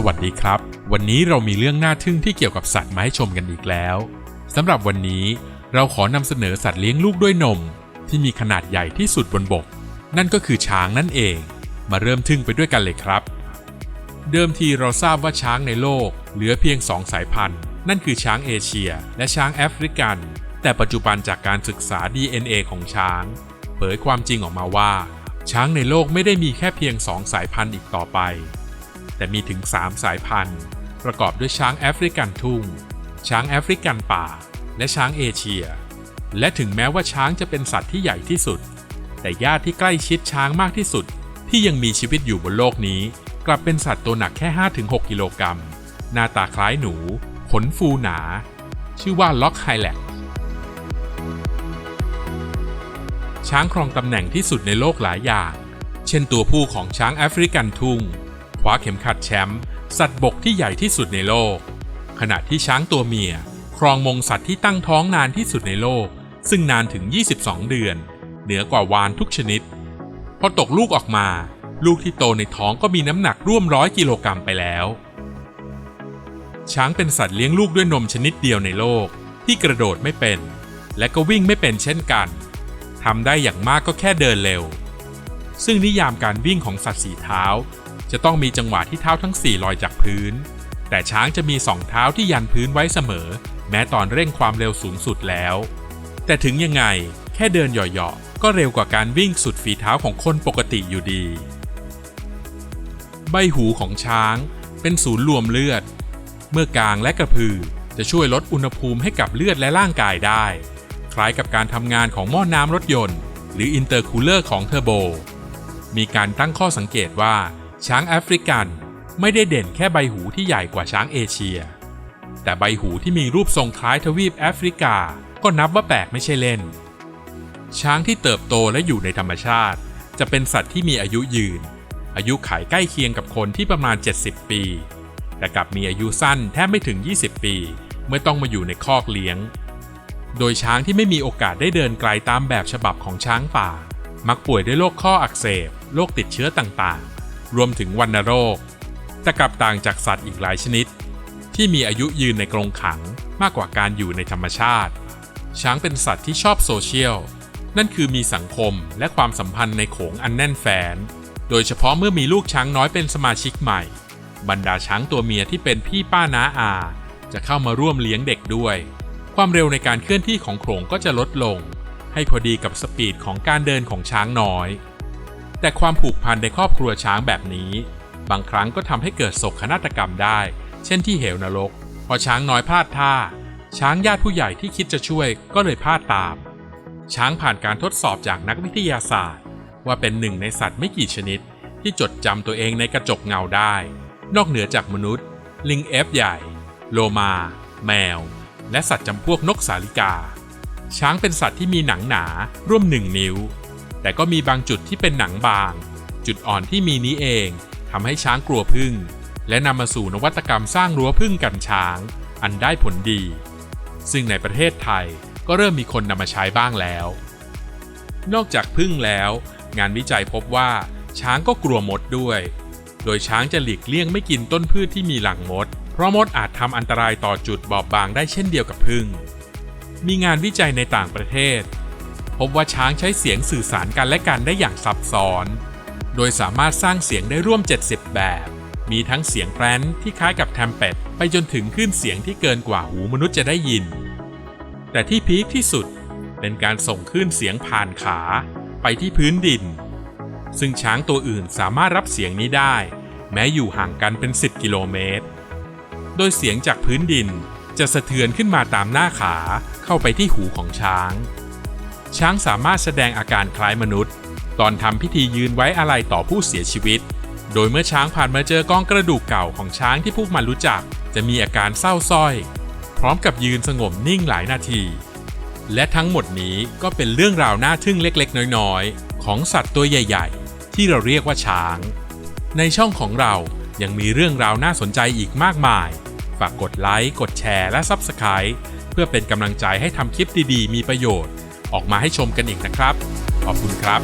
สวัสดีครับ วันนี้เรามีเรื่องน่าทึ่งที่เกี่ยวกับสัตว์มาให้ชมกันอีกแล้วสำหรับวันนี้เราขอนำเสนอสัตว์เลี้ยงลูกด้วยนม ที่มีขนาดใหญ่ที่สุดบนบก นั่นก็คือช้างนั่นเอง มาเริ่มทึ่งไปด้วยกันเลยครับ เดิมทีเราทราบว่าช้างในโลก เหลือเพียงสองสายพันธุ์ นั่นคือช้างเอเชีย และช้างแอฟริกัน แต่ปัจจุบันจากการศึกษา DNA ของช้าง เผยความจริงออกมาว่า ช้างในโลกไม่ได้มีแค่เพียงสองสายพันธุ์อีกต่อไป แต่มีถึง 3 สายพันธุ์ ประกอบด้วยช้างแอฟริกันทุ่ง ช้างแอฟริกันป่า และช้างเอเชีย และถึงแม้ว่าช้างจะเป็นสัตว์ที่ใหญ่ที่สุด แต่ญาติที่ใกล้ชิดช้างมากที่สุด ที่ยังมีชีวิตอยู่บนโลกนี้ กลับเป็นสัตว์ตัวหนักแค่ 5-6 กิโลกรัม หน้าตาคล้ายหนู ขนฟูหนา ชื่อว่าล็อกไฮแลกช้างครองตำแหน่งที่สุดในโลกหลายอย่าง เช่นตัวผู้ของช้างแอฟริกันทุ่ง ว้าเข็มขัดแชมป์สัตว์บกที่ใหญ่ที่สุดในโลก ขณะที่ช้างตัวเมีย ครองมงสัตว์ที่ตั้งท้องนานที่สุดในโลก ซึ่งนานถึง 22 เดือน เหนือกว่าวานทุกชนิด พอตกลูกออกมา ลูกที่โตในท้องก็มีน้ำหนักร่วมร้อยกิโลกรัมไปแล้ว ช้างเป็นสัตว์เลี้ยงลูกด้วยนมชนิดเดียวในโลก ที่กระโดดไม่เป็น และก็วิ่งไม่เป็นเช่นกันทำได้อย่างมากก็แค่เดินเร็ว ซึ่งนิยามการวิ่งของสัตว์สีเท้า จะต้องมีจังหวะที่เท้าทั้งสี่ลอยจากพื้น แต่ช้างจะมีสองเท้าที่ยันพื้นไว้เสมอ แม้ตอนเร่งความเร็วสูงสุดแล้ว แต่ถึงยังไงแค่เดินหยาะๆก็เร็วกว่าการวิ่งสุดฝีเท้าของคนปกติอยู่ดี ใบหูของช้างเป็นศูนย์รวมเลือด เมื่อกลางและกระพือจะช่วยลดอุณหภูมิให้กับเลือดและร่างกายได้ คล้ายกับการทำงานของหม้อน้ำรถยนต์ หรืออินเตอร์คูลเลอร์ของเทอร์โบ มีการตั้งข้อสังเกตว่า ช้างแอฟริกันไม่ได้เด่นแค่ใบหูที่ใหญ่กว่าช้างเอเชีย แต่ใบหูที่มีรูปทรงคล้ายทวีปแอฟริกาก็นับว่าแปลกไม่ใช่เล่น ช้างที่เติบโตและอยู่ในธรรมชาติ จะเป็นสัตว์ที่มีอายุยืน อายุขัยใกล้เคียงกับคนที่ประมาณ 70 ปี แต่กลับมีอายุสั้นแทบไม่ถึง 20 ปี เมื่อต้องมาอยู่ในคอกเลี้ยง โดยช้างที่ไม่มีโอกาสได้เดินไกลตามแบบฉบับของช้างป่า มักป่วยด้วยโรคข้ออักเสบโรคติดเชื้อต่างๆ รวมถึงวัณโรค แต่กลับต่างจากสัตว์อีกหลายชนิด ที่มีอายุยืนในกรงขังมากกว่าการอยู่ในธรรมชาติ ช้างเป็นสัตว์ที่ชอบโซเชียล นั่นคือมีสังคมและความสัมพันธ์ในโขงอันแน่นแฟน โดยเฉพาะเมื่อมีลูกช้างน้อยเป็นสมาชิกใหม่ บรรดาช้างตัวเมียที่เป็นพี่ป้าน้าอา จะเข้ามาร่วมเลี้ยงเด็กด้วย ความเร็วในการเคลื่อนที่ของโขงก็จะลดลง ให้พอดีกับสปีดของการเดินของช้างน้อย แต่ความผูกพันในครอบครัวช้างแบบนี้ บางครั้งก็ทำให้เกิดโศกนาฏกรรมได้ เช่นที่เหวนรก พอช้างน้อยพลาดท่า ช้างญาติผู้ใหญ่ที่คิดจะช่วยก็เลยพลาดตาม ช้างผ่านการทดสอบจากนักวิทยาศาสตร์ ว่าเป็นหนึ่งในสัตว์ไม่กี่ชนิด ที่จดจำตัวเองในกระจกเงาได้ นอกเหนือจากมนุษย์ ลิงเอฟใหญ่ โลมา แมว และสัตว์จำพวกนกสาลิกา ช้างเป็นสัตว์ที่มีหนังหนาร่วมหนึ่งนิ้ว แต่ก็มีบางจุดที่เป็นหนังบาง จุดอ่อนที่มีนี้เองทำให้ช้างกลัวพึ่ง และนำมาสู่นวัตกรรมสร้างรั้วพึ่งกันช้าง อันได้ผลดี ซึ่งในประเทศไทยก็เริ่มมีคนนำมาใช้บ้างแล้ว นอกจากพึ่งแล้ว งานวิจัยพบว่าช้างก็กลัวมดด้วย โดยช้างจะหลีกเลี่ยงไม่กินต้นพืชที่มีหลังมด เพราะมดอาจทำอันตรายต่อจุดบอบบางได้เช่นเดียวกับพึ่ง มีงานวิจัยในต่างประเทศ พบว่าช้างใช้เสียงสื่อสารกันและกันได้อย่างซับซ้อน โดยสามารถสร้างเสียงได้ร่วม 70 แบบ มีทั้งเสียงแพรนที่คล้ายกับแทมเป็ตไปจนถึงคลื่นเสียงที่เกินกว่าหูมนุษย์จะได้ยิน แต่ที่พีคที่สุดเป็นการส่งคลื่นเสียงผ่านขาไปที่พื้นดิน ซึ่งช้างตัวอื่นสามารถรับเสียงนี้ได้ แม้อยู่ห่างกันเป็น 10 กิโลเมตร โดยเสียงจากพื้นดินจะสะเทือนขึ้นมาตามหน้าขาเข้าไปที่หูของช้าง ช้างสามารถแสดงอาการคล้ายมนุษย์ ตอนทำพิธียืนไว้อาลัยต่อผู้เสียชีวิต โดยเมื่อช้างผ่านมาเจอกองกระดูกเก่าของช้างที่พวกมันรู้จัก จะมีอาการเศร้าส้อย พร้อมกับยืนสงบนิ่งหลายนาที และทั้งหมดนี้ก็เป็นเรื่องราวน่าทึ่งเล็กๆ น้อยๆ ของสัตว์ตัวใหญ่ ๆ ที่เราเรียกว่าช้าง ในช่องของเรายังมีเรื่องราวน่าสนใจอีกมากมาย ฝากกดไลค์ กดแชร์ และ Subscribe เพื่อเป็นกำลังใจให้ทำคลิปดีๆ มีประโยชน์ ออกมาให้ชมกันอีกนะครับ ขอบคุณครับ